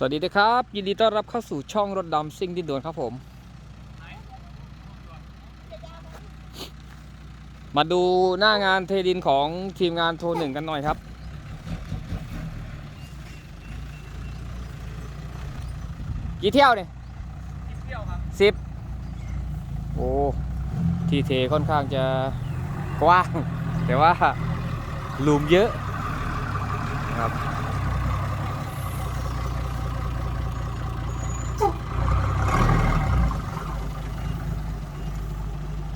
สวัสดีนะครับ ยินดีต้อนรับเข้าสู่ช่องรถดำซิ่งดินด่วนครับผม มาดูหน้างานเทดินของทีมงานโทรหนึ่งกันหน่อยครับ กี่เที่ยวเนี่ยเที่ยวครับสิบโอ้ที่เทค่อนข้างจะกว้าง แต่ว่าหลุมเยอะนะครับ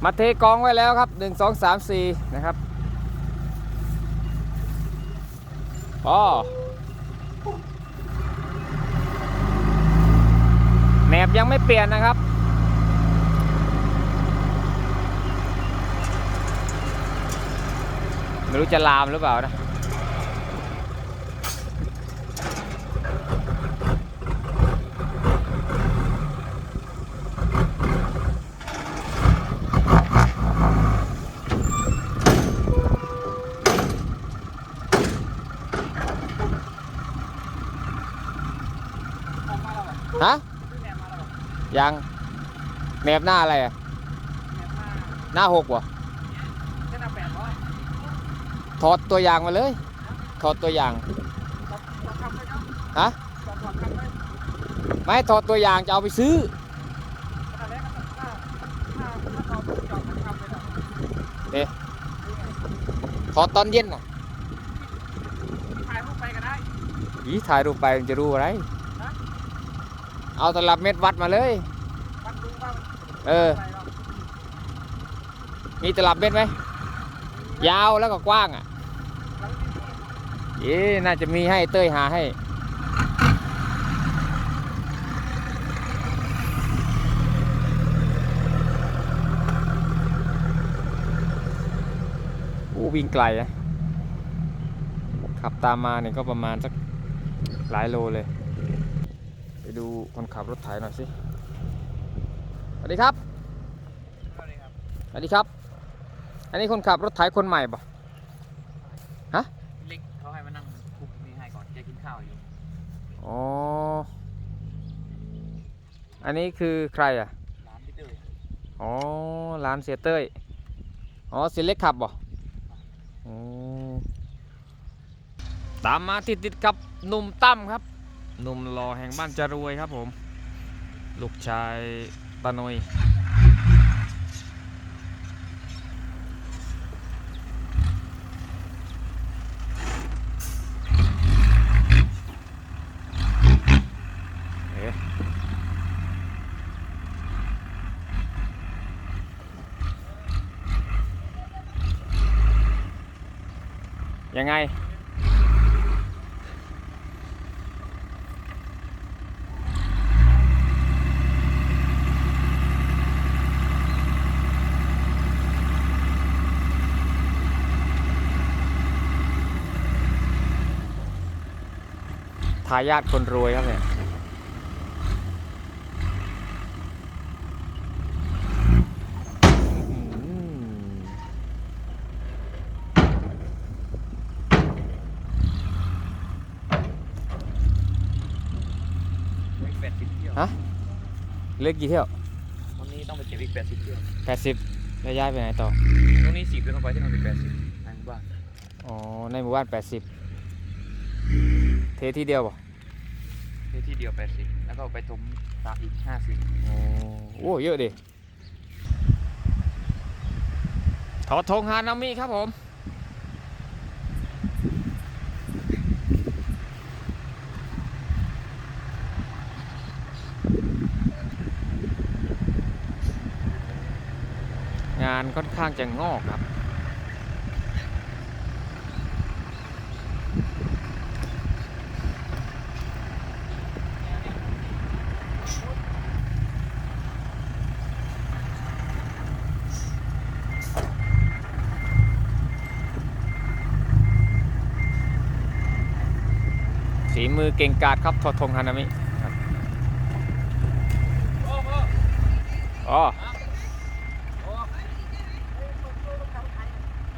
มาเทกองไว้แล้วครับ 1 2 3 4 นะครับอ๋อแหนบยังไม่เปลี่ยนนะครับไม่รู้จะลามหรือเปล่านะ ออกมาแล้วเหรอ ฮะ ซื้อแหนมมาแล้วเหรอ ยังแหนบหน้าอะไรอะแหนมมาหน้าหกวะเส้นอาแปดร้อยถอดตัวอย่างมาเลย ถอดตัวอย่างจับจับคำเลยครับฮะจับจับคำเลยไม่ถอดตัวอย่างจะเอาไปซื้อขนาดแรกก็ถ้าถ้าถ้าเราจับคำเลยเหรอเอ๊ะถอดตอนเย็นน่ะถ่ายรูปไปก็ได้อีถ่ายรูปไปมันจะรู้อะไรฮะ เอาตลับเม็ดวัดมาเลยวัดดูว่าเอออะไรเรามีตลับเม็ดไหม ยาวแล้วก็กว้างอะ แล้วที่นี่เอ๊ะน่าจะมีให้เต้ยหาให้ อู้วิ่งไกลนะ ขับตามมาเนี่ยก็ประมาณสักหลายโลเลย ไปดูคนขับรถไถหน่อยสิสวัสดีครับเอาเลยครับ สวัสดีครับ อันนี้คนขับรถไถคนใหม่ปะเล็กเขาให้มานั่งคุมนี่ให้ก่อนแกกินข้าวอยู่ อ๋อ อันนี้คือใครอะ ร้านพี่เตยอ๋อ ร้านเสียเต้ย อ๋อเสียเล็กขับบ่อ๋อตามมาติดติดๆกับหนุ่มตั้มครับ หนุ่มหล่อแห่งบ้านจรวยครับผม ลูกชายตาหนยอ๊ะยังไง ทายาทคนรวยครับเนี่ยอื้อหืออีกแปดสิบเที่ยวฮะเลือกกี่เที่ยววันนี้ต้องไปเก็บอีกแปดสิบเที่ยวแปดสิบแล้วย้ายไปไหนต่อ ตรงนี้สี่เดือนเข้าไปที่มันเป็นแปดสิบในหมู่บ้าน อ๋อ ในหมู่บ้านแปดสิบเทที่เดียวบ่ที่ที่เดียวแปดสิบแล้วก็ไปถมตาอีกห้าสิบโอ้โอ้เยอะดิถอดธงฮานามิครับผม งานค่อนข้างจะงอกครับ มือเก่งกาจครับทอทงฮานามิอ๋อ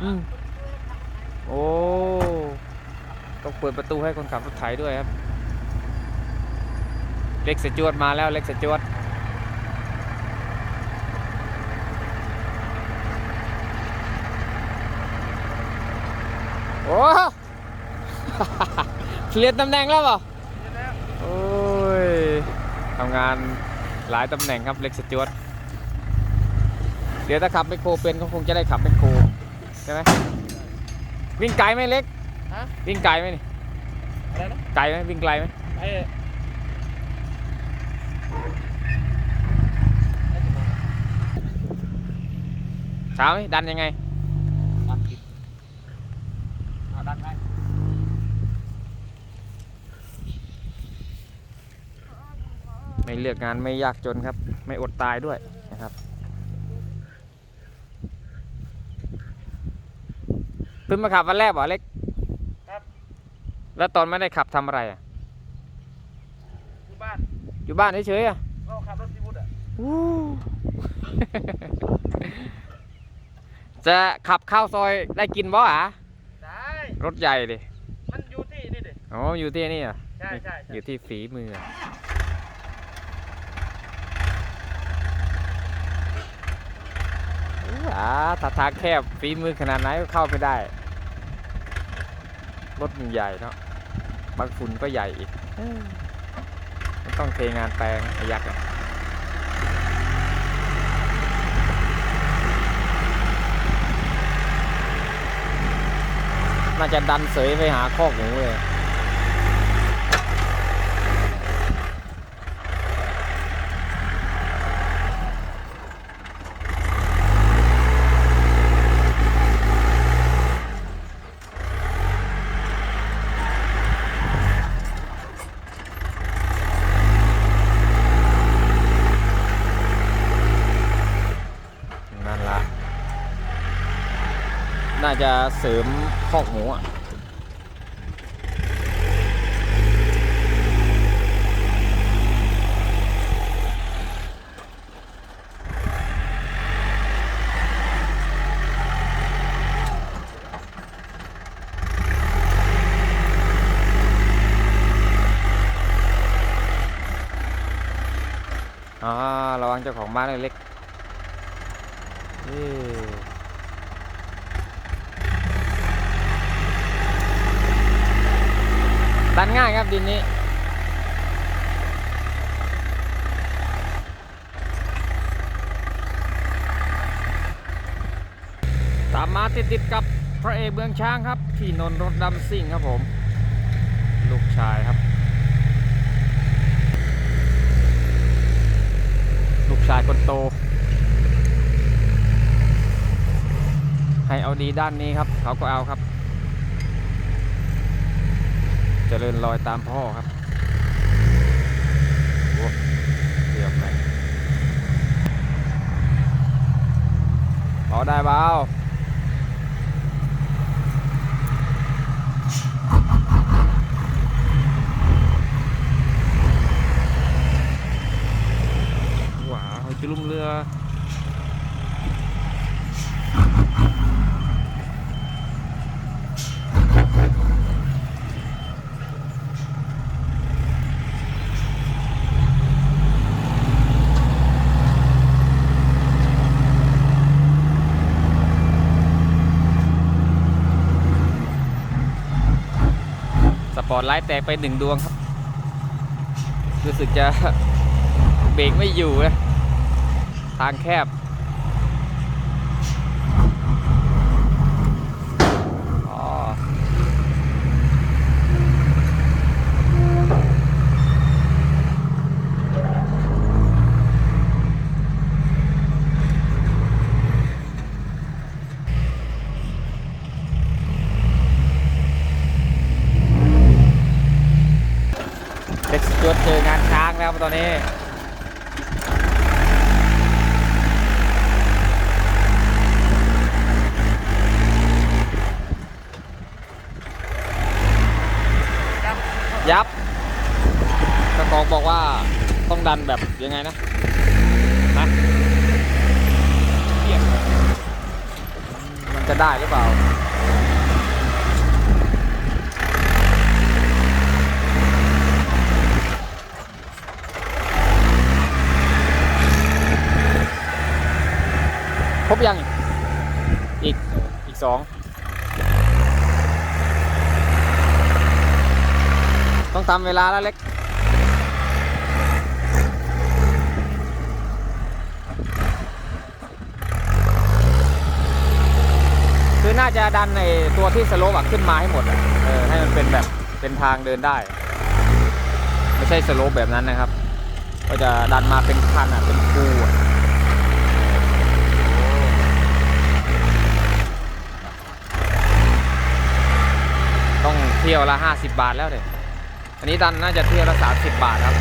อืมโอ้ต้องเปิดประตูให้คนขับรถไถด้วยครับ เล็กสจวดมาแล้วเล็กสจวดโอ้ เปลี่ยนตำแหน่งแล้วเปล่าโอ้ยทำงานหลายตำแหน่งครับเล็กสจวดเดี๋ยวถ้าขับไมคโครเป็นก็คงจะได้ขับไมคโครใช่ไหมวิ่งไกลไหมเล็กฮะวิ่งไกลไหมนี่อะไรนะไกลไหมวิ่งไกลไหมไอ้เช้าไหมดันยังไง ดันผิดเอาดันไป ไม่เลือกงานไม่ยากจนครับ ไม่อดตายด้วยนะครับเพิ่งมาขับวันแรกเหรอเล็กครับ แล้วตอนไม่ได้ขับทำอะไรอะอยู่บ้านอยู่บ้านเฉยๆอะก็ขับรถพิวุฒอะอู้จะขับเข้าซอยได้กินบ่อะได้รถใหญ่ดิมันอยู่ที่นี่ดิอ๋ออยู่ที่นี่อะใช่ใช่ใช่อยู่ที่ฝีมือ อ่าถ้าทางแคบฝีมือขนาดไหนก็เข้าไม่ได้ รถมันใหญ่เนาะบางฝุ่นก็ใหญ่อีกมันต้องเทงานแปลงไอ้ยักษ์น่าจะดันเสยไปหาคอกหมูเลย จะเสริมคอกหมูอะอ่าระวังเจ้าของบ้านเล็กๆ ดันง่ายครับดินนี้ ตามมาติดๆกับพระเอกเมืองช้างครับ พี่นนท์รถดำซิ่งครับผม ลูกชายครับ ลูกชายคนโต ให้เอาดีด้านนี้ครับ เขาก็เอาครับ เจริญรอยตามพ่อครับเรียบเลยเอาได้เปล่าว้าวจะลุ่มเรือ ส ปอร์ตไลท์แตกไปหนึ่งดวงครับ รู้สึกจะเบรกไม่อยู่นะ ทางแคบ จวดเจองานช้างแล้วตอนนี้ยับกระกองบอกว่าต้องดันแบบยังไงนะนะมันจะได้หรือเปล่า บยัง อีก อีกสองต้องทำเวลาแล้วเล็ก คือน่าจะดันในตัวที่สโลปขึ้นมาให้หมดเออให้มันเป็นแบบเป็นทางเดินได้ ไม่ใช่สโลปแบบนั้นนะครับ ก็จะดันมาเป็นคันอะเป็นคูอะต้อง เที่ยวละ50 บาทแล้วเด็อันนี้ดันน่าจะเที่ยวละ30 บาทครับ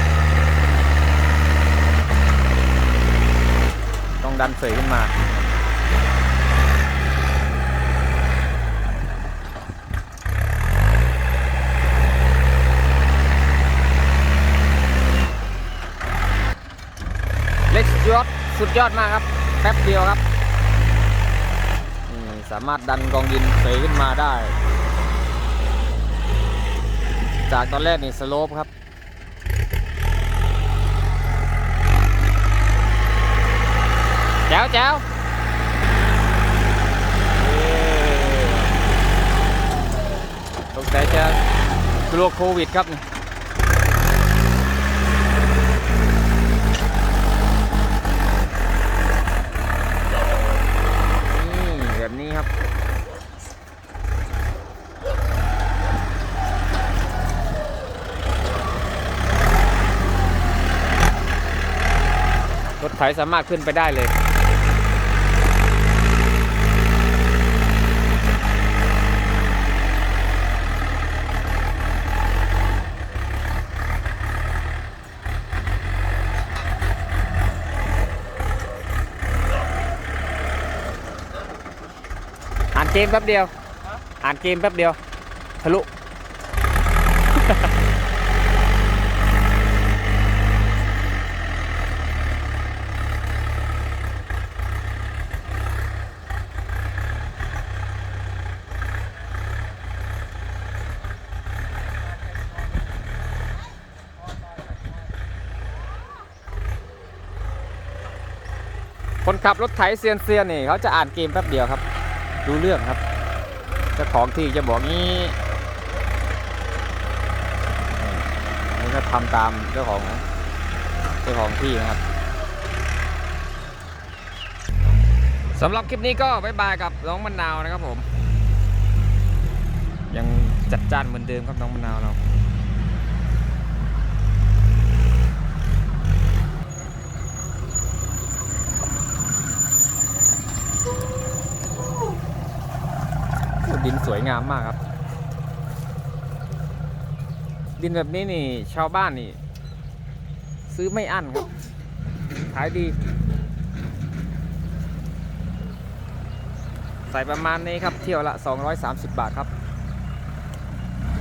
ต้องดันเสยขึ้นมา เล็กสุดยอดสุดยอดมากครับ แป๊บเดียวครับ สามารถดันกองดินเสยขึ้นมาได้ จากตอนแรกนี่สโลปครับแจ๋วแจ๋วเย้สงสัยจะกลัวโควิดครับนี่นี่แบบนี้ครับ รถไถสามารถขึ้นไปได้เลย อ่านเกมแป๊บเดียว อ่านเกมแป๊บเดียว ทะลุ คนขับรถไถเซียนเซียนนี่เขาจะอ่านเกมแป๊บเดียวครับรู้เรื่องครับเจ้าของที่จะบอกงี้นี่ก็ทำตามเจ้าของเจ้าของที่นะครับสำหรับคลิปนี้ก็บายบายกับน้องมะนาวนะครับผม ยังจัดจ้านเหมือนเดิมครับน้องมะนาวเรา โอ้ดินสวย งามมากครับ ดินแบบนี้นี่ ชาวบ้านนี่ ซื้อไม่อั้นครับ ขายดี ใส่ประมาณนี้ครับ เที่ยวละ 230 บาทครับ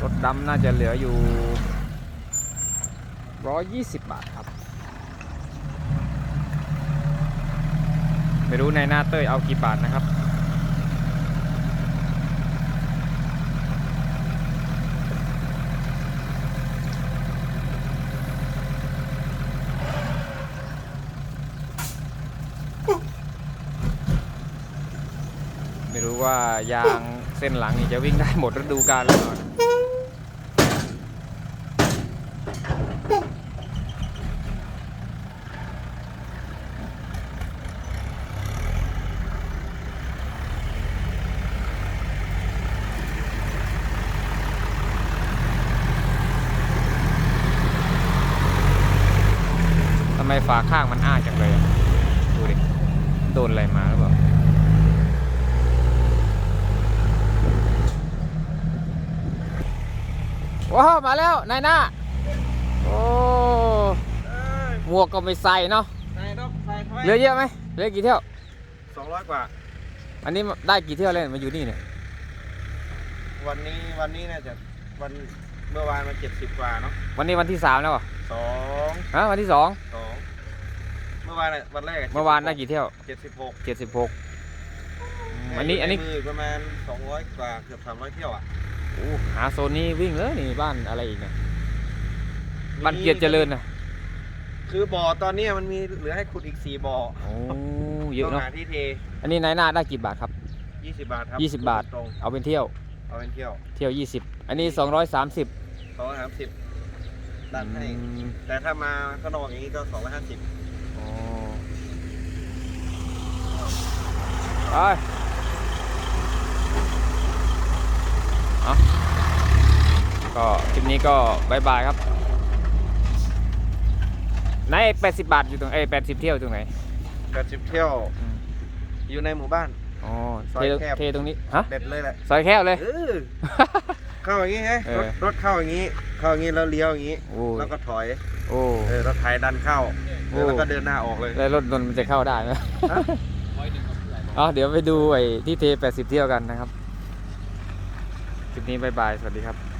รถดำน่าจะเหลืออยู่ 120 บาทครับ ไม่รู้ในหน้าเต้ยเอากี่บาทนะครับ ว่ายางเส้นหลังนี่จะวิ่งได้หมดฤดูกาลหรือเปล่าทำไมฝาข้างมันอ้าจังเลย ดูดิ โดนอะไรมาหรือเปล่า ว้าวมาแล้วนายหน้าโอ้หมวกก็ไม่ใส่เนาะนายต้องใส่ทำไมเหลือเยอะไหมเหลือกี่เที่ยวสองร้อยกว่า อันนี้ได้กี่เที่ยวเลยมาอยู่นี่เนี่ยวันนี้วันนี้น่าจะวันเมื่อวานมันเจ็ดสิบกว่าเนาะวันนี้วันที่สามแล้วเหรอสองฮะวันที่สองสองเมื่อวานน่ะวันแรกะเมื่อวานได้กี่เที่ยวเจ็ดสิบหกเจ็ดสิบหกอันนี้อันนี้ใมืประมาณสองร้อยกว่าเกือบสามร้อยเที่ยวอะโอ้ หาโซนนี้วิ่งเลยนี่บ้านอะไรอีกเนี่ยบ้านเกียรติเจริญนะคือบ่อตอนนี้มันมีเหลือให้ขุดอีกสี่บ่อโอ้เยอะต้องเนาะหาที่เทอันนี้นายหน้าได้กี่บาทครับ20บาทครับ20บาท ตรงเอาเป็นเที่ยวๆเอาเป็นเที่ยวเที่ยว20อันนี้230สองร้อยสามสิบดันให้อืมแต่ถ้ามาข้างนอกอย่างนี้ก็สองร้อยห้าสิบอ๋อไป เอาก็คลิปนี้ก็บายบายครับไหนแปดสิบบาทอยู่ตรงเอ้แปดสิบเที่ยวตรงไหนแปดสิบเที่ยวอืมอยู่ในหมู่บ้าน อ๋อซอยเทแคบ เทตรงนี้ฮะเด็ดเลยแหละซอยแคบเลย เออเข้าอย่างนี้ไงเออรถรถเข้าอย่างนี้ เข้าอย่างนี้แล้วเลี้ยวอย่างนี้ โอ้ยแล้วก็ถอย โอ้ เออรถไถดันเข้าโอ้แล้วก็เดินหน้าออกเลย แล้วรถยนต์มันจะเข้าได้ไหมฮะอ๋อเดี๋ยวไปดูไอ้ที่เท 80 เที่ยวกันนะครับคลิป นี้บายบาย สวัสดีครับ